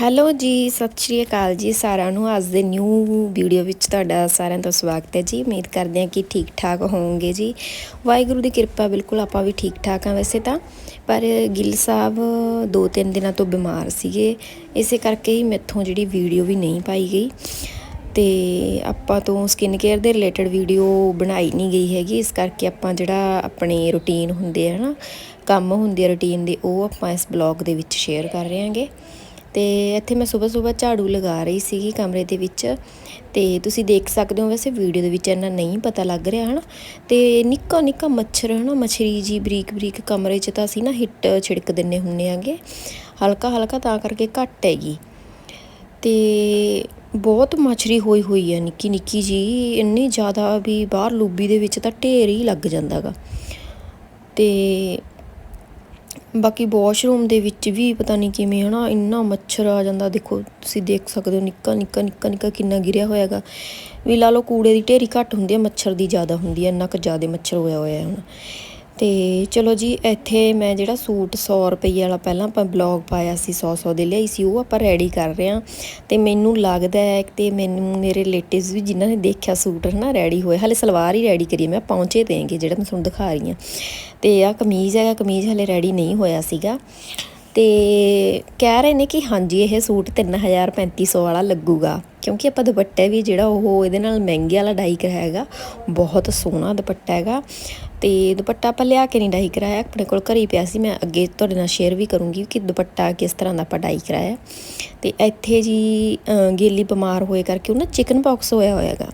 Hello ਜੀ, ਸਤਿ ਸ਼੍ਰੀ ਅਕਾਲ ਜੀ ਸਾਰਿਆਂ ਨੂੰ। ਅੱਜ ਦੇ ਨਿਊ ਵੀਡੀਓ ਵਿੱਚ ਤੁਹਾਡਾ ਸਾਰਿਆਂ ਦਾ ਸਵਾਗਤ ਹੈ ਜੀ। ਉਮੀਦ ਕਰਦੇ ਹਾਂ ਕਿ ਠੀਕ ਠਾਕ ਹੋਵੋਗੇ ਜੀ। ਵਾਹਿਗੁਰੂ ਦੀ ਕਿਰਪਾ ਬਿਲਕੁਲ ਆਪਾਂ ਵੀ ਠੀਕ ਠਾਕ ਹਾਂ ਵੈਸੇ ਤਾਂ। ਪਰ ਗਿੱਲ ਸਾਹਿਬ ਦੋ ਤਿੰਨ ਦਿਨਾਂ ਤੋਂ ਬਿਮਾਰ ਸੀਗੇ। ਇਸੇ ਕਰਕੇ ਹੀ ਮੈਥੋਂ ਜਿਹੜੀ ਵੀਡੀਓ ਵੀ ਨਹੀਂ ਪਾਈ ਗਈ। ਤੇ ਆਪਾਂ ਤੋਂ ਸਕਿਨ ਕੇਅਰ ਦੇ ਰਿਲੇਟਡ ਵੀਡੀਓ ਬਣਾਈ ਨਹੀਂ ਗਈ ਹੈਗੀ। ਇਸ ਕਰਕੇ ਆਪਾਂ ਜਿਹੜਾ ਆਪਣੇ ਰੁਟੀਨ ਹੁੰਦੇ ਆ ਨਾ, ਕੰਮ ਹੁੰਦੇ ਆ ਰੁਟੀਨ ਦੇ, ਉਹ ਆਪਾਂ ਇਸ ਬਲੌਗ ਦੇ ਵਿੱਚ ਸ਼ੇਅਰ ਕਰ ਰਹੇ ਹਾਂਗੇ। ਤੇ ਇੱਥੇ ਮੈਂ ਸਵੇਰ ਸਵੇਰ ਝਾੜੂ ਲਗਾ ਰਹੀ ਸੀਗੀ ਕਮਰੇ ਦੇ ਵਿੱਚ ਤੇ ਤੁਸੀਂ ਦੇਖ ਸਕਦੇ ਹੋ ਵੈਸੇ ਵੀਡੀਓ ਦੇ ਵਿੱਚ ਇੰਨਾ ਨਹੀਂ ਪਤਾ ਲੱਗ ਰਿਹਾ, ਹਨ? ਤੇ ਨਿੱਕਾ ਨਿੱਕਾ ਮੱਛਰ, ਹਨਾ? ਮੱਛਰੀ ਜੀ ਬਰੀਕ ਬਰੀਕ ਕਮਰੇ 'ਚ ਤਾਂ ਅਸੀਂ ਨਾ ਹਿੱਟ ਛਿੜਕ ਦਿੰਨੇ ਹੁੰਨੇ ਆਗੇ ਹਲਕਾ ਹਲਕਾ ਤਾਂ ਕਰਕੇ ਘੱਟ ਹੈਗੀ। ਤੇ ਬਹੁਤ ਮੱਛਰੀ ਹੋਈ ਹੋਈ ਹੈ ਨਿੱਕੀ ਨਿੱਕੀ ਜੀ, ਇੰਨੀ ਜ਼ਿਆਦਾ ਵੀ ਬਾਹਰ ਲੂਬੀ ਦੇ ਵਿੱਚ ਤਾਂ ਢੇਰ ਹੀ ਲੱਗ ਜਾਂਦਾਗਾ। ਤੇ ਬਾਕੀ ਵਾਸ਼ਰੂਮ ਦੇ ਵਿੱਚ ਵੀ ਪਤਾ ਨਹੀਂ ਕਿਵੇਂ ਹਨਾ, ਇੰਨਾ ਮੱਛਰ ਆ ਜਾਂਦਾ। ਦੇਖੋ, ਤੁਸੀਂ ਦੇਖ ਸਕਦੇ ਹੋ ਨਿੱਕਾ ਨਿੱਕਾ ਨਿੱਕਾ ਨਿੱਕਾ ਕਿੰਨਾ ਗਿਰਿਆ ਹੋਇਆਗਾ ਵੀ ਲਾ ਲਓ ਕੂੜੇ ਦੀ ਢੇਰੀ ਘੱਟ ਹੁੰਦੀ ਹੈ ਮੱਛਰ ਦੀ ਜ਼ਿਆਦਾ ਹੁੰਦੀ ਹੈ ਇੰਨਾ ਕੁ ਜ਼ਿਆਦਾ ਮੱਛਰ ਹੋਇਆ ਹੋਇਆ ਹੁਣ। ਤੇ ਚਲੋ ਜੀ, ਇੱਥੇ ਮੈਂ ਜਿਹੜਾ ਸੂਟ 100 ਰੁਪਏ ਵਾਲਾ ਪਹਿਲਾਂ ਆਪਾਂ ਬਲੌਗ ਪਾਇਆ ਸੀ 100 100 ਦੇ ਲਈ ਸੀ, ਉਹ ਆਪਾਂ ਰੈਡੀ ਕਰ ਰਹੇ ਹਾਂ। ਤੇ ਮੈਨੂੰ ਲੱਗਦਾ ਹੈ ਤੇ ਮੈਨੂੰ, ਮੇਰੇ ਰਿਲੇਟਿਵਸ ਵੀ ਜਿਨ੍ਹਾਂ ਨੇ ਦੇਖਿਆ ਸੂਟ ਹਨਾ ਰੈਡੀ ਹੋਏ। ਹਲੇ ਸਲਵਾਰ ਹੀ ਰੈਡੀ ਕਰੀ ਮੈਂ ਪਹੁੰਚੇ ਤੇਗੇ ਜਿਹੜਾ ਮੈਂ ਤੁਹਾਨੂੰ ਦਿਖਾ ਰਹੀ ਹਾਂ। ਤੇ ਆ ਕਮੀਜ਼ ਹੈਗਾ ਕਮੀਜ਼ ਹਲੇ ਰੈਡੀ ਨਹੀਂ ਹੋਇਆ ਸੀਗਾ। ਤੇ ਕਹਿ ਰਹੇ ਨੇ ਕਿ ਹਾਂਜੀ, ਇਹ ਸੂਟ 3000 3500 ਵਾਲਾ ਲੱਗੂਗਾ। ਕਿਉਂਕਿ ਆਪਾਂ ਦੁਪੱਟਾ ਵੀ ਜਿਹੜਾ ਉਹ, ਇਹਦੇ ਨਾਲ ਮਹਿੰਗੇ ਵਾਲਾ ਡਾਈ ਕਰਾਇਆ ਹੈਗਾ, ਬਹੁਤ ਸੋਹਣਾ ਦੁਪੱਟਾ ਹੈਗਾ। ਤੇ ਦੁਪੱਟਾ ਆਪਾਂ ਲਿਆ ਕੇ ਨਹੀਂ ਡਾਈ ਕਰਾਇਆ, ਆਪਣੇ ਕੋਲ ਘਰੇ ਪਿਆ ਸੀ, ਮੈਂ ਅੱਗੇ ਤੁਹਾਡੇ ਨਾਲ ਸ਼ੇਅਰ ਵੀ ਕਰੂੰਗੀ ਕਿ ਦੁਪੱਟਾ ਕਿਸ ਤਰ੍ਹਾਂ ਦਾ ਆਪਾਂ ਡਾਈ ਕਰਾਇਆ। ਤੇ ਇੱਥੇ ਜੀ ਗੇਲੀ ਬਿਮਾਰ ਹੋਏ ਕਰਕੇ ਉਹਨਾਂ ਚਿਕਨ ਪਾਕਸ ਹੋਇਆ ਹੋਇਆਗਾ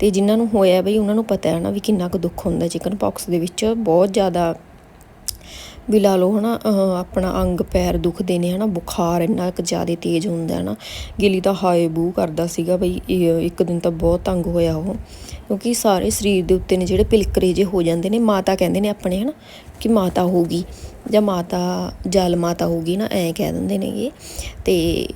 ਤੇ ਜਿਨ੍ਹਾਂ ਨੂੰ ਹੋਇਆ ਬਈ, ਉਹਨਾਂ ਨੂੰ ਪਤਾ ਹੈ ਨਾ ਵੀ ਕਿੰਨਾ ਕੁ ਦੁੱਖ ਹੁੰਦਾ ਚਿਕਨ ਪਾਕਸ ਦੇ ਵਿੱਚ। ਬਹੁਤ ਜ਼ਿਆਦਾ ਵੀ ਲਾ ਲਓ ਹਨਾ ਆਪਣਾ ਅੰਗ ਪੈਰ ਦੁਖਦੇ ਨੇ ਹਨਾ, ਬੁਖਾਰ ਇੰਨਾ ਕੁ ਜ਼ਿਆਦਾ ਤੇਜ਼ ਹੁੰਦਾ ਹਨਾ ਗਿਲੀ ਤਾਂ ਹਾਏ ਬੂ ਕਰਦਾ ਸੀਗਾ ਬਈ ਇੱਕ ਦਿਨ ਤਾਂ ਬਹੁਤ ਤੰਗ ਹੋਇਆ ਉਹ। ਕਿਉਂਕਿ ਸਾਰੇ ਸਰੀਰ ਦੇ ਉੱਤੇ ਨੇ ਜਿਹੜੇ ਪਿਲਕਰੇ ਜੇ ਹੋ ਜਾਂਦੇ ਨੇ, ਮਾਤਾ ਕਹਿੰਦੇ ਨੇ ਆਪਣੇ, ਹਨਾ, ਕਿ ਮਾਤਾ ਹੋਗੀ ਜਾਂ ਮਾਤਾ, ਜਲ ਮਾਤਾ ਹੋਗੀ ਨਾ, ਐਂ ਕਹਿ ਦਿੰਦੇ ਨੇਗੇ। ਤੇ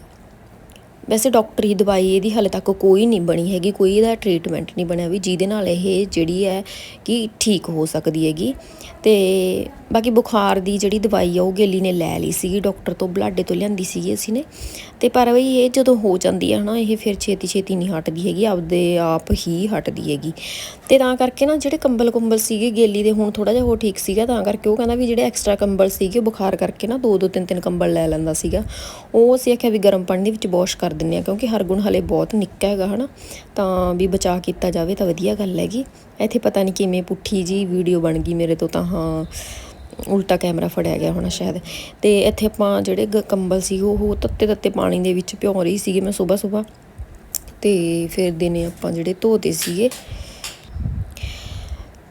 ਵੈਸੇ ਡਾਕਟਰੀ ਦਵਾਈ ਇਹਦੀ ਹਾਲੇ ਤੱਕ ਕੋਈ ਨਹੀਂ ਬਣੀ ਹੈਗੀ, ਕੋਈ ਇਹਦਾ ਟ੍ਰੀਟਮੈਂਟ ਨਹੀਂ ਬਣਿਆ ਵੀ, ਜਿਹਦੇ ਨਾਲ ਇਹ ਜਿਹੜੀ ਹੈ ਕਿ ਠੀਕ ਹੋ ਸਕਦੀ ਹੈਗੀ। ਤੇ ਬਾਕੀ ਬੁਖਾਰ ਦੀ ਜਿਹੜੀ ਦਵਾਈ ਆ, ਉਹ ਗੇਲੀ ਨੇ ਲੈ ਲਈ ਸੀਗੀ, ਡਾਕਟਰ ਤੋਂ ਬਲਾਡੇ ਤੋਂ ਲਿਆਂਦੀ ਸੀਗੀ ਅਸੀਂ ਨੇ। ਤੇ ਪਰ ਬਈ ਇਹ ਜਦੋਂ ਹੋ ਜਾਂਦੀ ਹੈ ਹਨਾ, ਇਹ ਫਿਰ ਛੇਤੀ ਛੇਤੀ ਨਹੀਂ ਹਟਦੀ ਹੈਗੀ, ਆਪਦੇ ਆਪ ਹੀ ਹਟਦੀ ਹੈਗੀ। ਤੇ ਤਾਂ ਕਰਕੇ ਨਾ ਜਿਹੜੇ ਕੰਬਲ ਕੰਬਲ ਸੀਗੇ ਗੇਲੀ ਦੇ, ਹੁਣ ਥੋੜਾ ਜਿਹਾ ਉਹ ਠੀਕ ਸੀਗਾ, ਤਾਂ ਕਰਕੇ ਉਹ ਕਹਿੰਦਾ ਵੀ ਜਿਹੜੇ ਐਕਸਟਰਾ ਕੰਬਲ ਸੀਗੇ ਬੁਖਾਰ ਕਰਕੇ ਨਾ ਦੋ ਦੋ ਤਿੰਨ ਤਿੰਨ ਕੰਬਲ ਲੈ ਲੈਂਦਾ ਸੀਗਾ। ਉਹ ਅਸੀਂ ਆਖਿਆ ਵੀ ਗਰਮ ਪਾਣੀ ਦੇ ਵਿੱਚ ਵਾਸ਼ ਕਰ ਦਿੰਨੇ ਆ ਕਿਉਂਕਿ ਹਰ ਗੁਣ ਹਲੇ ਬਹੁਤ ਨਿੱਕਾ ਹੈਗਾ, ਹਨਾ। ਤਾਂ ਵੀ ਬਚਾ ਕੀਤਾ ਜਾਵੇ ਤਾਂ ਵਧੀਆ ਗੱਲ ਹੈਗੀ। ਇੱਥੇ ਪਤਾ ਨਹੀਂ ਕਿਵੇਂ ਪੁੱਠੀ ਜੀ ਵੀਡੀਓ ਬਣ ਗਈ ਮੇਰੇ ਤੋਂ ਤਾਂ, ਹਾਂ, ਉਲਟਾ ਕੈਮਰਾ ਫੜਿਆ ਗਿਆ ਹੋਣਾ ਸ਼ਾਇਦ। ਤੇ ਇੱਥੇ ਆਪਾਂ ਜਿਹੜੇ ਕੰਬਲ ਸੀ, ਉਹ ਤੱਤੇ ਤੱਤੇ ਪਾਣੀ ਦੇ ਵਿੱਚ ਭਿਉਂ ਰਹੀ ਸੀਗੇ ਮੈਂ ਸਵੇਰ ਸਵੇਰ ਤੇ ਫਿਰ ਦਿਨੇ ਆਪਾਂ ਜਿਹੜੇ ਧੋਤੇ ਸੀਗੇ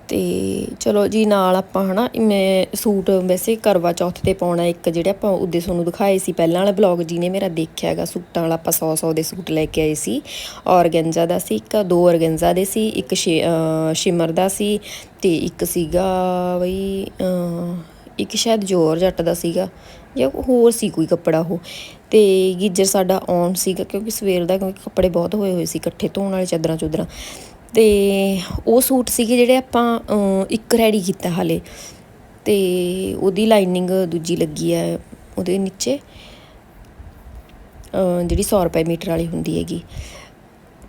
ਤੇ ਚਲੋ ਜੀ, ਨਾਲ ਆਪਾਂ ਹਨਾ ਮੈਂ ਸੂਟ ਵੈਸੇ ਕਰਵਾ ਚੌਥ ਤੇ ਪਾਉਣਾ ਇੱਕ, ਜਿਹੜੇ ਆਪਾਂ ਉਹਦੇ ਤੁਹਾਨੂੰ ਦਿਖਾਏ ਸੀ, ਪਹਿਲਾਂ ਵਾਲਾ ਬਲੌਗ ਜੀ ਨੇ ਮੇਰਾ ਦੇਖਿਆ ਹੈਗਾ, ਸੂਟਾਂ ਵਾਲਾ ਆਪਾਂ 100 100 ਦੇ ਸੂਟ ਲੈ ਕੇ ਆਏ ਸੀ। ਔਰਗੈਂਜ਼ਾ ਦਾ ਸੀ ਇੱਕ, ਦੋ ਔਰਗੈਂਜ਼ਾ ਦੇ ਸੀ, ਇੱਕ ਸ਼ਿਮਰ ਦਾ ਸੀ ਤੇ ਇੱਕ ਸੀਗਾ ਬਈ ਇੱਕ ਸ਼ਾਇਦ ਜੋਰ ਜੱਟ ਦਾ ਸੀਗਾ ਜਾਂ ਹੋਰ ਸੀ ਕੋਈ ਕੱਪੜਾ ਉਹ। ਤੇ ਗਿੱਜਰ ਸਾਡਾ ਔਨ ਸੀਗਾ, ਕਿਉਂਕਿ ਸਵੇਰ ਦਾ ਕਿਉਂਕਿ ਕੱਪੜੇ ਬਹੁਤ ਹੋਏ ਹੋਏ ਸੀ, ਇਕੱਠੇ ਧੋਣ ਵਾਲੇ ਚਾਦਰਾਂ ਚੁਦਰਾਂ। ਤੇ ਉਹ ਸੂਟ ਸੀਗੇ ਜਿਹੜੇ ਆਪਾਂ ਇੱਕ ਰੈਡੀ ਕੀਤਾ ਹਾਲੇ। ਤੇ ਉਹਦੀ ਲਾਈਨਿੰਗ ਦੂਜੀ ਲੱਗੀ ਹੈ ਉਹਦੇ ਨੀਚੇ। ਜਿਹੜੀ 100 ਰੁਪਏ ਮੀਟਰ ਵਾਲੀ ਹੁੰਦੀ ਹੈਗੀ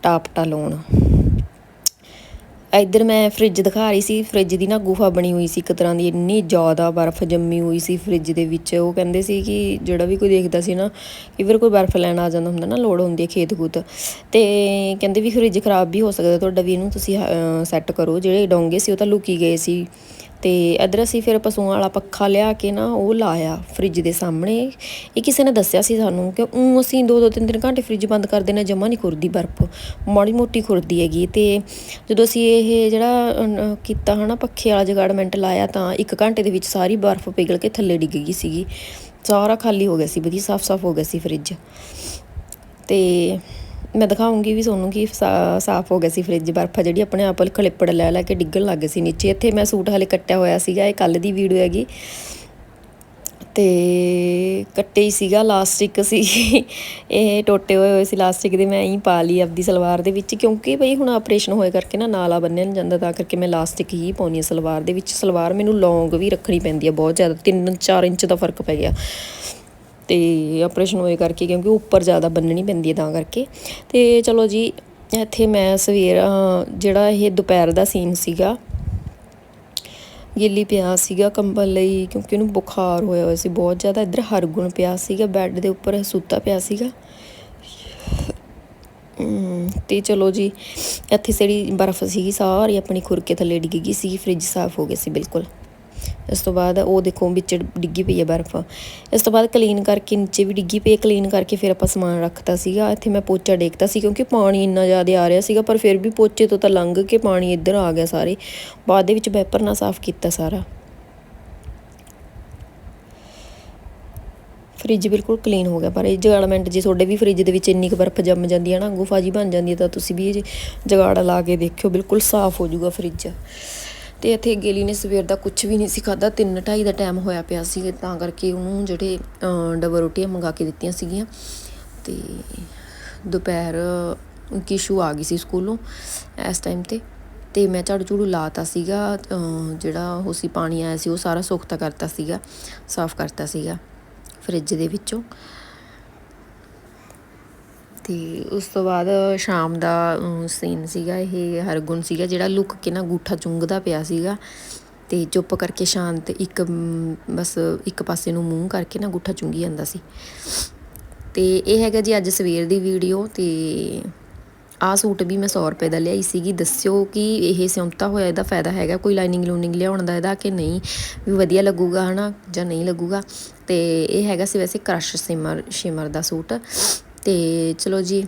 ਟਾਪ ਟਾ ਲਾਉਣ ਇੱਧਰ ਮੈਂ ਫ੍ਰਿਜ ਦਿਖਾ ਰਹੀ ਸੀ ਫ੍ਰਿਜ ਦੀ ਨਾ ਗੁਫਾ ਬਣੀ ਹੋਈ ਸੀ ਇੱਕ ਤਰ੍ਹਾਂ ਦੀ, ਇੰਨੀ ਜ਼ਿਆਦਾ ਬਰਫ਼ ਜੰਮੀ ਹੋਈ ਸੀ ਫ੍ਰਿਜ ਦੇ ਵਿੱਚ। ਉਹ ਕਹਿੰਦੇ ਸੀ ਕਿ ਜਿਹੜਾ ਵੀ ਕੋਈ ਦੇਖਦਾ ਸੀ ਨਾ ਕਿ ਫਿਰ ਕੋਈ ਬਰਫ਼ ਲੈਣ ਆ ਜਾਂਦਾ ਹੁੰਦਾ ਨਾ, ਲੋੜ ਹੁੰਦੀ ਹੈ ਖੇਤ ਖੂਤ ਤੇ ਕਹਿੰਦੇ ਵੀ ਫ੍ਰਿਜ ਖਰਾਬ ਵੀ ਹੋ ਸਕਦਾ, ਤੁਹਾਡਾ ਵੀ ਇਹਨੂੰ ਤੁਸੀਂ ਸੈੱਟ ਕਰੋ। ਜਿਹੜੇ ਡੋਂਗੇ ਸੀ, ਉਹ ਤਾਂ ਲੁਕੀ ਗਏ ਸੀ। ਤੇ ਇਧਰ ਅਸੀਂ ਫਿਰ ਪਸ਼ੂਆਂ ਵਾਲਾ ਪੱਖਾ ਲਿਆ ਕੇ ਨਾ ਉਹ ਲਾਇਆ ਫ੍ਰਿਜ ਦੇ ਸਾਹਮਣੇ। ਇਹ ਕਿਸੇ ਨੇ ਦੱਸਿਆ ਸੀ ਸਾਨੂੰ ਕਿ ਉਹ ਅਸੀਂ ਦੋ ਦੋ, ਤਿੰਨ ਤਿੰਨ ਘੰਟੇ ਫ੍ਰਿਜ ਬੰਦ ਕਰ ਦੇਣਾ, ਜਮਾ ਨਹੀਂ ਖੁਰਦੀ ਬਰਫ਼। ਮਾੜੀ ਮੋਟੀ ਖੁਰਦੀ ਹੈਗੀ ਤੇ ਜਦੋਂ ਅਸੀਂ ਇਹ ਜਿਹੜਾ ਕੀਤਾ ਹਨਾ, ਪੱਖੇ ਵਾਲਾ ਜਗਾੜਮੈਂਟ ਲਾਇਆ ਤਾਂ ਇੱਕ ਘੰਟੇ ਦੇ ਵਿੱਚ ਸਾਰੀ ਬਰਫ਼ ਪਿਘਲ ਕੇ ਥੱਲੇ ਡਿੱਗ ਗਈ ਸੀਗੀ। ਸਾਰਾ ਖਾਲੀ ਹੋ ਗਿਆ ਸੀ, ਵਧੀਆ ਸਾਫ਼-ਸਾਫ਼ ਹੋ ਗਿਆ ਸੀ ਫ੍ਰਿਜ ਤੇ ਮੈਂ ਦਿਖਾਉਂਗੀ ਵੀ ਤੁਹਾਨੂੰ ਕਿ ਸਾਫ਼ ਹੋ ਗਿਆ ਸੀ ਫ੍ਰਿਜ ਬਰਫਾ ਜਿਹੜੀ, ਆਪਣੇ ਆਪ ਖਲਿੱਪੜ ਲੈ ਲੈ ਕੇ ਡਿੱਗਣ ਲੱਗ ਸੀ ਨੀਚੇ। ਇੱਥੇ ਮੈਂ ਸੂਟ ਹਲੇ ਕੱਟਿਆ ਹੋਇਆ ਸੀਗਾ, ਇਹ ਕੱਲ ਦੀ ਵੀਡੀਓ ਹੈਗੀ। ਤੇ ਕੱਟੇ ਹੀ ਸੀਗਾ, ਲਾਸਟਿਕ ਸੀ। ਇਹ ਟੋਟੇ ਹੋਏ ਹੋਏ ਸੀ, ਲਾਸਟਿਕ ਦੇ ਮੈਂ ਇਹੀ ਪਾ ਲਈ ਆਪਦੀ ਸਲਵਾਰ ਦੇ ਵਿੱਚ, ਕਿਉਂਕਿ ਬਈ ਹੁਣ ਆਪਰੇਸ਼ਨ ਹੋਏ ਕਰਕੇ ਨਾ ਨਾਲਾ ਬੰਨਿਆ ਨਹੀਂ ਜਾਂਦਾ, ਤਾਂ ਕਰਕੇ ਮੈਂ ਲਾਸਟਿਕ ਹੀ ਪਾਉਣੀ ਹੈ ਸਲਵਾਰ ਦੇ ਵਿੱਚ। ਸਲਵਾਰ ਮੈਨੂੰ ਲੌਂਗ ਵੀ ਰੱਖਣੀ ਪੈਂਦੀ ਹੈ ਬਹੁਤ ਜ਼ਿਆਦਾ 3-4 ਇੰਚ ਦਾ ਫ਼ਰਕ ਪੈ ਗਿਆ। ਤੇ ਆਪਰੇਸ਼ਨ ਹੋਏ ਕਰਕੇ ਕਿਉਂਕਿ ਉੱਪਰ ਜ਼ਿਆਦਾ ਬੰਨਣੀ ਪੈਂਦੀ ਹੈ ਤਾਂ ਕਰਕੇ। ਤੇ ਚਲੋ ਜੀ ਇੱਥੇ ਮੈਂ ਸਵੇਰ ਜਿਹੜਾ ਇਹ ਦੁਪਹਿਰ ਦਾ ਸੀਨ ਸੀਗਾ ਗਿੱਲੀ ਪਿਆ ਸੀਗਾ ਕੰਬਲ ਲਈ ਕਿਉਂਕਿ ਉਹਨੂੰ ਬੁਖਾਰ ਹੋਇਆ ਹੋਇਆ ਸੀ ਬਹੁਤ ਜ਼ਿਆਦਾ। ਇੱਧਰ ਹਰਗੁਣ ਪਿਆ ਸੀਗਾ ਬੈੱਡ ਦੇ ਉੱਪਰ ਸੁੱਤਾ ਪਿਆ ਸੀਗਾ। ਅਮ, ਤੇ ਚਲੋ ਜੀ ਇੱਥੇ ਜਿਹੜੀ ਬਰਫ਼ ਸੀਗੀ ਸਾਰੀ ਆਪਣੀ ਖੁਰਕੇ ਥੱਲੇ ਡਿੱਗ ਗਈ ਸੀ ਫ੍ਰਿਜ ਸਾਫ਼ ਹੋ ਗਿਆ ਸੀ ਬਿਲਕੁਲ। ਇਸ ਤੋਂ ਬਾਅਦ ਉਹ ਦੇਖੋ ਵਿੱਚ ਡਿੱਗੀ ਪਈ ਹੈ ਬਰਫ਼। ਇਸ ਤੋਂ ਬਾਅਦ ਕਲੀਨ ਕਰਕੇ ਨੀਚੇ ਵੀ ਡਿੱਗੀ ਪਈ ਕਲੀਨ ਕਰਕੇ ਫਿਰ ਆਪਾਂ ਸਮਾਨ ਰੱਖਤਾ ਸੀਗਾ। ਇੱਥੇ ਮੈਂ ਪੋਚਾ ਡੇਕਤਾ ਸੀ ਕਿਉਂਕਿ ਪਾਣੀ ਇੰਨਾ ਜ਼ਿਆਦਾ ਆ ਰਿਹਾ ਸੀਗਾ, ਪਰ ਫਿਰ ਵੀ ਪੋਚੇ ਤੋਂ ਤਾਂ ਲੰਘ ਕੇ ਪਾਣੀ ਇੱਧਰ ਆ ਗਿਆ ਸਾਰੇ। ਬਾਅਦ ਦੇ ਵਿੱਚ ਵੈਪਰ ਨਾਲ ਸਾਫ਼ ਕੀਤਾ ਸਾਰਾ। ਫ੍ਰਿਜ ਬਿਲਕੁਲ ਕਲੀਨ ਹੋ ਗਿਆ। ਪਰ ਇਹ ਜਗਾੜਮੈਂਟ ਜੇ ਤੁਹਾਡੇ ਵੀ ਫ੍ਰਿਜ ਦੇ ਵਿੱਚ ਇੰਨੀ ਕੁ ਬਰਫ਼ ਜੰਮ ਜਾਂਦੀ ਹੈ ਨਾ, ਗੁਫਾ ਜੀ ਬਣ ਜਾਂਦੀ ਹੈ ਤਾਂ ਤੁਸੀਂ ਵੀ ਇਹ ਜਗਾੜ ਲਾ ਕੇ ਦੇਖਿਓ। ਬਿਲਕੁਲ ਸਾਫ਼ ਹੋ ਜਾਊਗਾ ਫ੍ਰਿਜ। ਤੇ ਇੱਥੇ ਗੇਲੀ ਨੇ ਸਵੇਰ ਦਾ ਕੁਝ ਵੀ ਨਹੀਂ ਸੀ ਖਾਦਾ 3:30 ਦਾ ਟਾਈਮ ਹੋਇਆ ਪਿਆ ਸੀ ਤਾਂ ਕਰਕੇ ਉਹਨੂੰ ਜਿਹੜੇ ਡਬਲ ਰੋਟੀਆਂ ਮੰਗਾ ਕੇ ਦਿੱਤੀਆਂ ਸੀਗੀਆਂ। ਤੇ ਦੁਪਹਿਰ ਕਿਸ਼ੂ ਆ ਗਈ ਸੀ ਸਕੂਲੋਂ ਇਸ ਟਾਈਮ ਤੇ। ਤੇ ਮੈਂ ਝਾੜੂ ਝੂੜੂ ਲਾਤਾ ਸੀਗਾ ਜਿਹੜਾ ਉਹ ਸੀ, ਪਾਣੀ ਆਇਆ ਸੀ, ਉਹ ਸਾਰਾ ਸੁੱਕਤਾ ਕਰਤਾ ਸੀਗਾ, ਸਾਫ਼ ਕਰਤਾ ਸੀਗਾ, ਫ੍ਰਿਜ ਦੇ ਵਿੱਚੋਂ। ਤੇ ਉਸ ਤੋਂ ਬਾਅਦ ਸ਼ਾਮ ਦਾ ਸੀਨ ਸੀਗਾ ਇਹ ਹਰਗੁਣ ਸੀਗਾ, ਜਿਹੜਾ ਲੁੱਕ ਕੇ ਨਾ ਗੂਠਾ ਚੁੰਗਦਾ ਪਿਆ ਸੀਗਾ। ਤੇ ਚੁੱਪ ਕਰਕੇ ਸ਼ਾਂਤ ਇੱਕ ਬਸ ਇੱਕ ਪਾਸੇ ਨੂੰ ਮੂੰਹ ਕਰਕੇ ਨਾ ਗੂਠਾ ਚੁੰਗੀ ਜਾਂਦਾ ਸੀ। ਤੇ ਇਹ ਹੈਗਾ ਜੀ ਅੱਜ ਸਵੇਰ ਦੀ ਵੀਡੀਓ ਤੇ ਆਹ ਸੂਟ ਵੀ ਮੈਂ 100 ਰੁਪਏ ਦਾ ਲਿਆਈ ਸੀਗੀ। ਦੱਸਿਓ ਕਿ ਇਹ ਸਿਉਂਤਾ ਹੋਇਆ ਇਹਦਾ ਫਾਇਦਾ ਹੈਗਾ? ਕੋਈ ਲਾਈਨਿੰਗ ਲੂਨਿੰਗ ਲਿਆਉਣ ਦਾ ਇਹਦਾ ਕਿ ਨਹੀਂ? ਵੀ ਵਧੀਆ ਲੱਗੂਗਾ ਹਨਾ ਜਾਂ ਨਹੀਂ ਲੱਗੂਗਾ? ਤੇ ਇਹ ਹੈਗਾ ਸੀ ਵੈਸੇ ਕ੍ਰਸ਼ ਸਿਮਰ, ਸ਼ਿਮਰ ਦਾ ਸੂਟ। ਤੇ ਚਲੋ ਜੀ,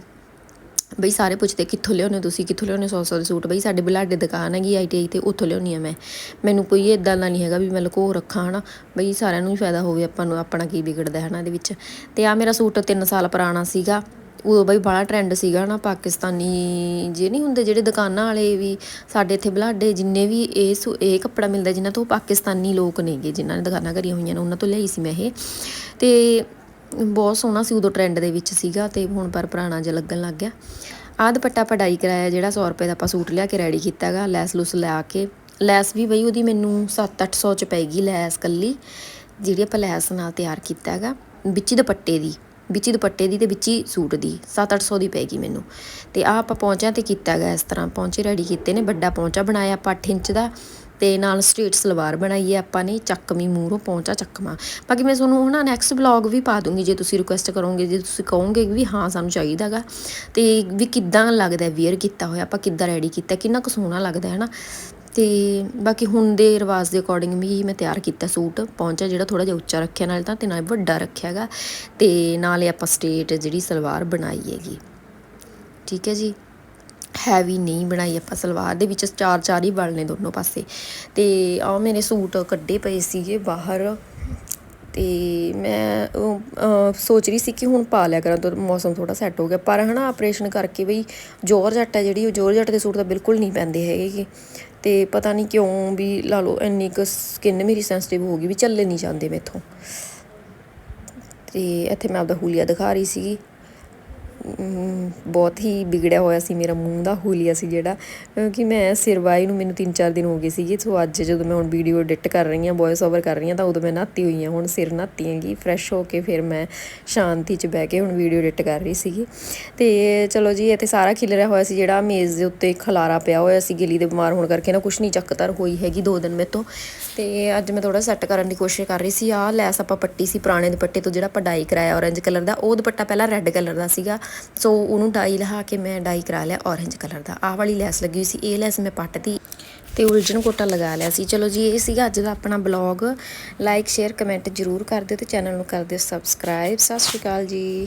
ਬਈ ਸਾਰੇ ਪੁੱਛਦੇ ਕਿੱਥੋਂ ਲਿਆਉਂਦੇ ਹੋ ਤੁਸੀਂ, ਕਿੱਥੋਂ ਲਿਆਉਂਦੇ 100 100 ਦੇ ਸੂਟ? ਬਈ ਸਾਡੇ ਬਲਾਡੇ ਦੁਕਾਨ ਹੈਗੀ ਆਈਟੀਆਈ ਤੇ ਉੱਥੋਂ ਲਿਆਉਣੀ ਆ ਮੈਂ। ਮੈਨੂੰ ਕੋਈ ਇਦਾਂ ਦਾ ਨਹੀਂ ਹੈਗਾ ਵੀ ਮੈਂ ਲੁਕੋ ਰੱਖਾਂ, ਹਨਾ? ਬਈ ਸਾਰਿਆਂ ਨੂੰ ਹੀ ਫਾਇਦਾ ਹੋਵੇ ਆਪਾਂ ਨੂੰ, ਆਪਣਾ ਕੀ ਵਿਗੜਦਾ ਹੈ, ਹਨਾ, ਇਹਦੇ ਵਿੱਚ। ਤੇ ਆ ਮੇਰਾ ਸੂਟ 3 ਸਾਲ ਪੁਰਾਣਾ ਸੀਗਾ। ਉਦੋਂ ਬਈ ਬੜਾ ਟ੍ਰੈਂਡ ਸੀਗਾ ਨਾ ਪਾਕਿਸਤਾਨੀ ਜੇ ਨਹੀਂ ਹੁੰਦੇ ਜਿਹੜੇ ਦੁਕਾਨਾਂ ਵਾਲੇ ਵੀ, ਸਾਡੇ ਇੱਥੇ ਬਲਾਡੇ ਜਿੰਨੇ ਵੀ ਇਹ ਸੂ- ਇਹ ਕੱਪੜਾ ਮਿਲਦਾ ਜਿਨ੍ਹਾਂ ਤੋਂ ਪਾਕਿਸਤਾਨੀ ਲੋਕ ਨੇਗੇ, ਜਿਨ੍ਹਾਂ ਨੇ ਦੁਕਾਨਾਂ ਕਰੀਆਂ ਹੋਈਆਂ ਨੇ, ਉਹਨਾਂ ਤੋਂ ਲਈ ਸੀ ਮੈਂ ਇਹ। ਤੇ ਬਹੁਤ ਸੋਹਣਾ ਸੀ ਉਦੋਂ ਟ੍ਰੈਂਡ ਦੇ ਵਿੱਚ ਸੀਗਾ ਤੇ ਹੁਣ ਪਰ ਪੁਰਾਣਾ ਜਿਹਾ ਲੱਗਣ ਲੱਗ ਗਿਆ। ਆਹ ਦੁਪੱਟਾ ਪੜਾਈ ਕਰਾਇਆ ਜਿਹੜਾ 100 ਰੁਪਏ ਦਾ ਆਪਾਂ ਸੂਟ ਲਿਆ ਕੇ ਰੈਡੀ ਕੀਤਾਗਾ, ਲੈਸ ਲੂਸ ਲਾ ਕੇ। ਲੈਸ ਵੀ ਬਈ ਉਹਦੀ ਮੈਨੂੰ 7-800 ਚ ਪੈਗੀ ਲੈਸ ਕੱਲੀ, ਜਿਹੜੀ ਆਪਾਂ ਲੈਸ ਨਾਲ ਤਿਆਰ ਕੀਤਾ ਹੈਗਾ ਵਿੱਚੀ ਦੁਪੱਟੇ ਦੀ, ਵਿੱਚੀ ਦੁਪੱਟੇ ਦੀ ਤੇ ਵਿੱਚੀ ਸੂਟ ਦੀ 7-800 ਦੀ ਪੈਗੀ ਮੈਨੂੰ। ਤੇ ਆਹ ਆਪਾਂ ਪਹੁੰਚਿਆ ਤੇ ਕੀਤਾ ਹੈਗਾ ਇਸ ਤਰ੍ਹਾਂ ਪਹੁੰਚੇ ਰੈਡੀ ਕੀਤੇ ਨੇ, ਵੱਡਾ ਪਹੁੰਚਾ ਬਣਾਇਆ ਆਪਾਂ 8 ਇੰਚ ਦਾ ਤੇ ਨਾਲ ਸਟ੍ਰੇਟ ਸਲਵਾਰ ਬਣਾਈ ਹੈ, ਆਪਾਂ ਨੇ ਚੱਕਵੀਂ ਮੂਹਰੋਂ ਪਹੁੰਚਾ ਚੱਕਵਾਂ ਬਾਕੀ ਮੈਂ ਤੁਹਾਨੂੰ ਹਨਾ ਨੈਕਸਟ ਵਲੌਗ ਵੀ ਪਾ ਦੂੰਗੀ, ਜੇ ਤੁਸੀਂ ਰਿਕੁਐਸਟ ਕਰੋਗੇ, ਜੇ ਤੁਸੀਂ ਕਹੋਗੇ ਵੀ ਹਾਂ ਸਾਨੂੰ ਚਾਹੀਦਾਗਾ ਤੇ ਵੀ ਕਿੱਦਾਂ ਲੱਗਦਾ ਵੇਅਰ ਕੀਤਾ ਹੋਇਆ, ਆਪਾਂ ਕਿੱਦਾਂ ਰੈਡੀ ਕੀਤਾ, ਕਿੰਨਾ ਕੁ ਸੋਹਣਾ ਲੱਗਦਾ ਹੈ ਨਾ। ਤੇ ਬਾਕੀ ਹੁਣ ਦੇ ਰਿਵਾਜ ਦੇ ਅਕੋਰਡਿੰਗ ਵੀ ਮੈਂ ਤਿਆਰ ਕੀਤਾ ਸੂਟ ਪਹੁੰਚਾ ਜਿਹੜਾ ਥੋੜਾ ਜਿਹਾ ਉੱਚਾ ਰੱਖਿਆ, ਨਾਲ ਤਾਂ ਤੇ ਨਾਲ ਵੱਡਾ ਰੱਖਿਆਗਾ ਤੇ ਨਾਲੇ ਆਪਾਂ ਸਟ੍ਰੇਟ ਜਿਹੜੀ ਸਲਵਾਰ ਬਣਾਈ ਹੈਗੀ। ਠੀਕ ਹੈ ਜੀ? ਹੈਵੀ ਨਹੀਂ ਬਣਾਈ ਆਪਾਂ ਸਲਵਾਰ ਦੇ ਵਿੱਚ ਚਾਰ ਚਾਰ ਹੀ ਵਲ ਨੇ ਦੋਨੋਂ ਪਾਸੇ। ਤੇ ਆ ਮੇਰੇ ਸੂਟ ਕੱਢੇ ਪਏ ਸੀਗੇ ਬਾਹਰ। ਤੇ ਮੈਂ ਸੋਚ ਰਹੀ ਸੀ ਕਿ ਹੁਣ ਪਾ ਲਿਆ ਕਰਾਂ, ਤਾਂ ਮੌਸਮ ਥੋੜਾ ਸੈੱਟ ਹੋ ਗਿਆ। ਪਰ ਹਨਾ ਆਪਰੇਸ਼ਨ ਕਰਕੇ ਬਈ ਜੋਰ ਜੱਟ ਹੈ ਜਿਹੜੀ, ਉਹ ਜੋਰ ਜੱਟ ਦੇ ਸੂਟ ਤਾਂ ਬਿਲਕੁਲ ਨਹੀਂ ਪੈਂਦੇ ਹੈਗੇ ਗੇ। ਤੇ ਪਤਾ ਨਹੀਂ ਕਿਉਂ ਵੀ ਲਾ ਲਓ, ਇੰਨੀ ਕੁ ਸਕਿਨ ਮੇਰੀ ਸੈਂਸਿਟਿਵ ਹੋ ਗਈ ਵੀ ਚੱਲੇ ਨਹੀਂ ਜਾਂਦੇ ਮੇਥੋਂ। ਤੇ ਇੱਥੇ ਮੈਂ ਆਪਦਾ ਹੂਲੀਆ ਦਿਖਾ ਰਹੀ ਸੀਗੀ। ਬਹੁਤ ਹੀ ਵਿਗੜਿਆ ਹੋਇਆ ਸੀ, ਮੇਰਾ ਮੂੰਹ ਦਾ ਹੂਲੀਆ ਸੀ ਜਿਹੜਾ। ਕਿਉਂਕਿ ਮੈਂ ਸਿਰਵਾਈ ਨੂੰ ਮੈਨੂੰ 3-4 ਦਿਨ ਹੋ ਗਏ ਸੀਗੇ। ਸੋ ਅੱਜ ਜਦੋਂ ਮੈਂ ਹੁਣ ਵੀਡੀਓ ਐਡਿਟ ਕਰ ਰਹੀ ਹਾਂ ਵੌਇਸ ਓਵਰ ਕਰ ਰਹੀ ਹਾਂ, ਤਾਂ ਉਦੋਂ ਮੈਂ ਨਹਾਤੀ ਹੋਈ ਹਾਂ। ਹੁਣ ਸਿਰ ਨਹਾਤੀ ਹੈਗੀ ਫਰੈਸ਼ ਹੋ ਕੇ ਫਿਰ ਮੈਂ ਸ਼ਾਂਤੀ 'ਚ ਬਹਿ ਕੇ ਹੁਣ ਵੀਡੀਓ ਐਡਿਟ ਕਰ ਰਹੀ ਸੀਗੀ। ਤੇ ਚਲੋ ਜੀ ਇੱਥੇ ਸਾਰਾ ਖਿਲਰਿਆ ਹੋਇਆ ਸੀ ਜਿਹੜਾ ਮੇਜ਼ ਦੇ ਉੱਤੇ ਖਲਾਰਾ ਪਿਆ ਹੋਇਆ ਸੀ, ਗਿਲੀ ਦੇ ਬਿਮਾਰ ਹੋਣ ਕਰਕੇ ਨਾ ਕੁਛ ਨਹੀਂ ਚੱਕਤਰ ਹੋਈ ਹੈਗੀ ਦੋ ਦਿਨ ਮੇਰੇ ਤੋਂ ਤੇ ਅੱਜ ਮੈਂ ਥੋੜਾ ਸੈੱਟ ਕਰਨ ਦੀ ਕੋਸ਼ਿਸ਼ ਕਰ ਰਹੀ ਸੀ। ਆਹ ਲੈਸ ਆਪਾਂ ਪੱਟੀ ਸੀ ਪੁਰਾਣੇ ਦੁਪੱਟੇ ਤੋਂ ਜਿਹੜਾ ਪਡਾਈ ਕਰਾਇਆ orange ਕਲਰ ਦਾ, ਉਹ ਦੁਪੱਟਾ ਪਹਿਲਾਂ ਰੈੱਡ ਕਲਰ ਦਾ ਸੀਗਾ। ਸੋ ਉਹਨੂੰ ਡਾਈ ਲਹਾ ਕੇ ਮੈਂ ਡਾਈ ਕਰਾ ਲਿਆ orange ਕਲਰ ਦਾ। ਆਹ ਵਾਲੀ ਲੈਸ ਲੱਗੀ ਹੋਈ ਸੀ, ਇਹ ਲੈਸ ਮੈਂ ਪੱਟਤੀ ਤੇ ਉਲਝਣ ਕੋਟਾ ਲਗਾ ਲਿਆ ਸੀ। ਚਲੋ ਜੀ, ਇਹ ਸੀਗਾ ਅੱਜ ਦਾ ਆਪਣਾ ਬਲੌਗ। ਲਾਈਕ ਸ਼ੇਅਰ ਕਮੈਂਟ ਜਰੂਰ ਕਰ ਦਿਓ ਤੇ ਚੈਨਲ ਨੂੰ ਕਰ ਦਿਓ ਸਬਸਕ੍ਰਾਈਬ ਸਤਿ ਸ਼੍ਰੀ ਅਕਾਲ ਜੀ।